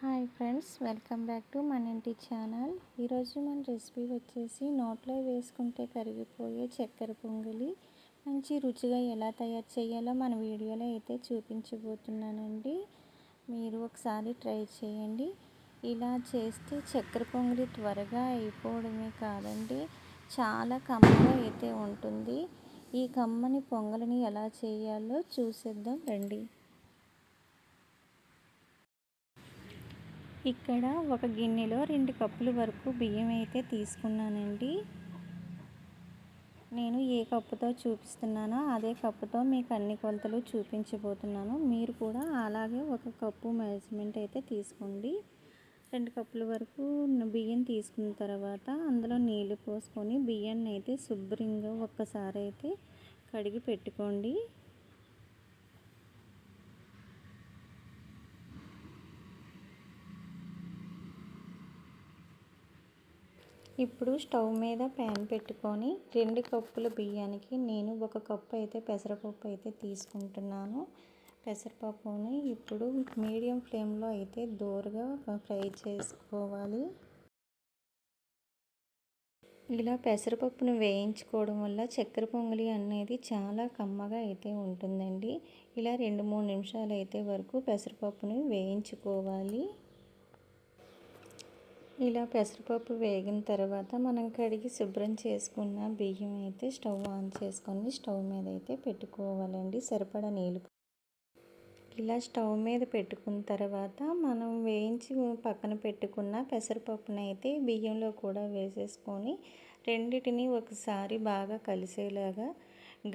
Hi friends welcome back to మన ఇంటి channel ఈరోజు మన రెసిపీ వచ్చేసి నోట్లో వేసుకుంటే కరిగిపోయే చక్కెర పొంగలి. మంచి రుచిగా ఎలా తయారు చేయాలో మన వీడియోలో అయితే చూపించబోతున్నానండి. మీరు ఒకసారి ట్రై చేయండి. ఇలా చేస్తే చక్కెర పొంగలి త్వరగా అయిపోవడమే కాదండి చాలా కమ్మగా అయితే ఉంటుంది. ఈ కమ్మని పొంగలిని ఎలా చేయాలో చూసేద్దాం రండి. ఇక్కడ ఒక గిన్నెలో రెండు కప్పుల వరకు బియ్యం అయితే తీసుకున్నానండి. నేను ఏ కప్పుతో చూపిస్తున్నానో అదే కప్పుతో మీకు అన్ని కొలతలు చూపించబోతున్నాను. మీరు కూడా అలాగే ఒక కప్పు మెజర్మెంట్ అయితే తీసుకోండి. రెండు కప్పుల వరకు బియ్యం తీసుకున్న తర్వాత అందులో నీళ్ళు పోసుకొని బియ్యాన్ని అయితే శుభ్రంగా ఒక్కసారి అయితే కడిగి పెట్టుకోండి. ఇప్పుడు స్టవ్ మీద ప్యాన్ పెట్టుకొని రెండు కప్పుల బియ్యానికి నేను ఒక కప్పు అయితే పెసరపప్పు అయితే తీసుకుంటున్నాను. పెసరపప్పుని ఇప్పుడు మీడియం ఫ్లేమ్లో అయితే దోరగా ఫ్రై చేసుకోవాలి. ఇలా పెసరపప్పును వేయించుకోవడం వల్ల చక్కెర పొంగలి అనేది చాలా కమ్మగా అయితే ఉంటుందండి. ఇలా రెండు మూడు నిమిషాలు అయితే వరకు పెసరపప్పును వేయించుకోవాలి. ఇలా పెసరపప్పు వేగిన తర్వాత మనం కడిగి శుభ్రం చేసుకున్న బియ్యం అయితే స్టవ్ ఆన్ చేసుకొని స్టవ్ మీద అయితే పెట్టుకోవాలండి. సరిపడా నీళ్ళు. ఇలా స్టవ్ మీద పెట్టుకున్న తర్వాత మనం వేయించి పక్కన పెట్టుకున్న పెసరపప్పును అయితే బియ్యంలో కూడా వేసేసుకొని రెండిటిని ఒకసారి బాగా కలిసేలాగా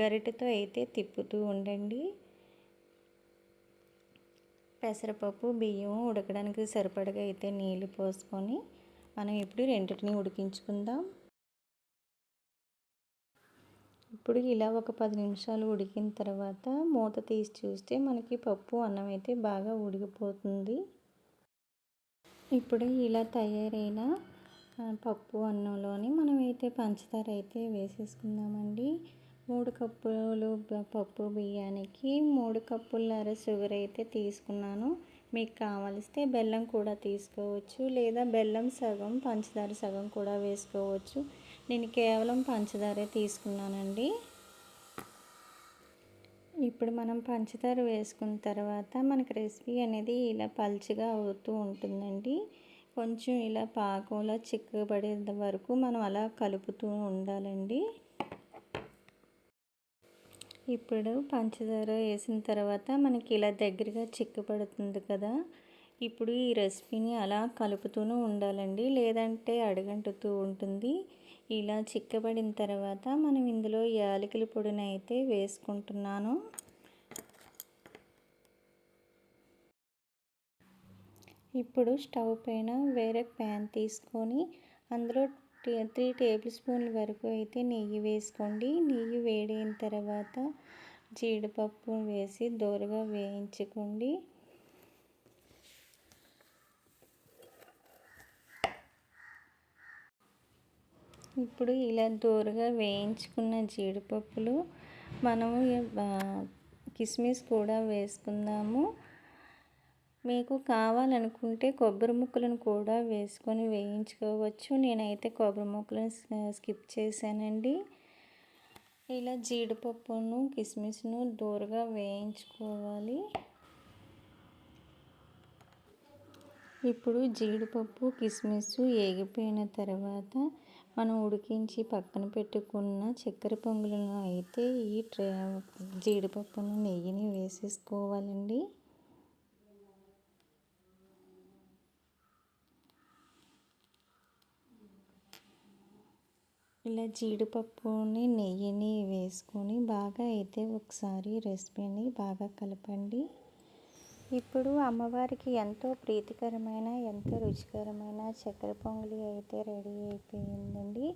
గరిటెతో అయితే తిప్పుతూ ఉండండి. పెసరపప్పు బియ్యం ఉడకడానికి సరిపడగా అయితే నీళ్ళు పోసుకొని మనం ఇప్పుడు రెండింటిని ఉడికించుకుందాం. ఇప్పుడు ఇలా ఒక పది నిమిషాలు ఉడికిన తర్వాత మూత తీసి చూస్తే మనకి పప్పు అన్నం అయితే బాగా ఉడికిపోతుంది. ఇప్పుడు ఇలా తయారైన పప్పు అన్నంలోని మనమైతే పంచదార అయితే వేసేసుకుందామండి. మూడు కప్పులు పప్పు బియ్యానికి మూడు కప్పుల షుగర్ అయితే తీసుకున్నాను. మీకు కావలిస్తే బెల్లం కూడా తీసుకోవచ్చు లేదా బెల్లం సగం పంచదార సగం కూడా వేసుకోవచ్చు. నేను కేవలం పంచదారే తీసుకున్నానండి. ఇప్పుడు మనం పంచదార వేసుకున్న తర్వాత మనకు రెసిపీ అనేది ఇలా పల్చగా అవుతూ ఉంటుందండి. కొంచెం ఇలా పాకంలో చిక్కబడే వరకు మనం అలా కలుపుతూ ఉండాలండి. ఇప్పుడు పంచదార వేసిన తర్వాత మనకి ఇలా దగ్గరగా చిక్కపడుతుంది కదా. ఇప్పుడు ఈ రెసిపీని అలా కలుపుతూనే ఉండాలండి. లేదంటే అడగంటుతూ ఉంటుంది. ఇలా చిక్కబడిన తర్వాత మనం ఇందులో యాలకుల పొడిని అయితే వేసుకుంటున్నాను. ఇప్పుడు స్టవ్ పైన వేరే ప్యాన్ తీసుకొని అందులో త్రీ టేబుల్ స్పూన్ల వరకు అయితే నెయ్యి వేసుకోండి. నెయ్యి వేడైన తర్వాత జీడిపప్పు వేసి దోరగా వేయించుకోండి. ఇప్పుడు ఇలా దూరగా వేయించుకున్న జీడిపప్పులు మనము కిస్మిస్ కూడా వేసుకుందాము. మీకు కావాలనుకుంటే కొబ్బరి ముక్కలను కూడా వేసుకొని వేయించుకోవచ్చు. నేనైతే కొబ్బరి ముక్కలను స్కిప్ చేశానండి. ఇలా జీడిపప్పును కిస్మిస్ను దూరగా వేయించుకోవాలి. ఇప్పుడు జీడిపప్పు కిస్మిస్ ఏగిపోయిన తర్వాత మనం ఉడికించి పక్కన పెట్టుకున్న చక్కెర పొంగులను అయితే ఈ ట్రే జీడిపప్పును నెయ్యిని వేసేసుకోవాలండి. ఇలా జీడిపప్పుని నెయ్యిని వేసుకొని బాగా అయితే ఒకసారి రెసిపీని బాగా కలపండి. ఇప్పుడు అమ్మవారికి ఎంతో ప్రీతికరమైన ఎంతో రుచికరమైన చక్కెర పొంగలి అయితే రెడీ అయిపోయిందండి.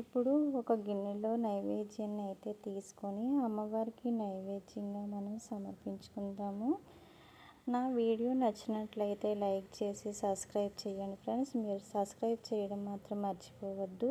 ఇప్పుడు ఒక గిన్నెలో నైవేద్యాన్ని అయితే తీసుకొని అమ్మవారికి నైవేద్యంగా మనం సమర్పించుకుందాము. నా వీడియో నచ్చినట్లయితే లైక్ చేసి సబ్స్క్రైబ్ చేయండి ఫ్రెండ్స్. మీరు సబ్స్క్రైబ్ చేయడం మాత్రం మర్చిపోవద్దు.